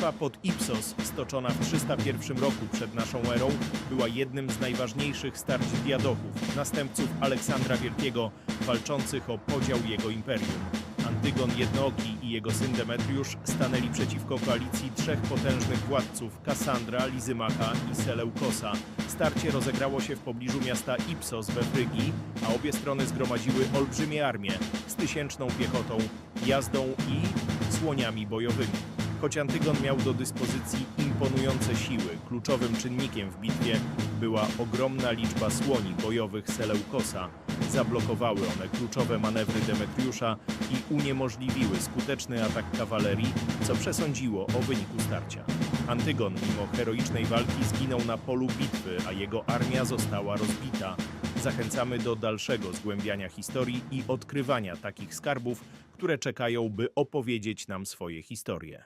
Bitwa pod Ipsos, stoczona w 301 roku przed naszą erą, była jednym z najważniejszych starć diadochów, następców Aleksandra Wielkiego, walczących o podział jego imperium. Antygon Jednooki i jego syn Demetriusz stanęli przeciwko koalicji trzech potężnych władców Kassandra, Lizymacha i Seleukosa. Starcie rozegrało się w pobliżu miasta Ipsos we Frygii, a obie strony zgromadziły olbrzymie armie z tysięczną piechotą, jazdą i słoniami bojowymi. Choć Antygon miał do dyspozycji imponujące siły, kluczowym czynnikiem w bitwie była ogromna liczba słoni bojowych Seleukosa. Zablokowały one kluczowe manewry Demetriusza i uniemożliwiły skuteczny atak kawalerii, co przesądziło o wyniku starcia. Antygon, mimo heroicznej walki, zginął na polu bitwy, a jego armia została rozbita. Zachęcamy do dalszego zgłębiania historii i odkrywania takich skarbów, które czekają, by opowiedzieć nam swoje historie.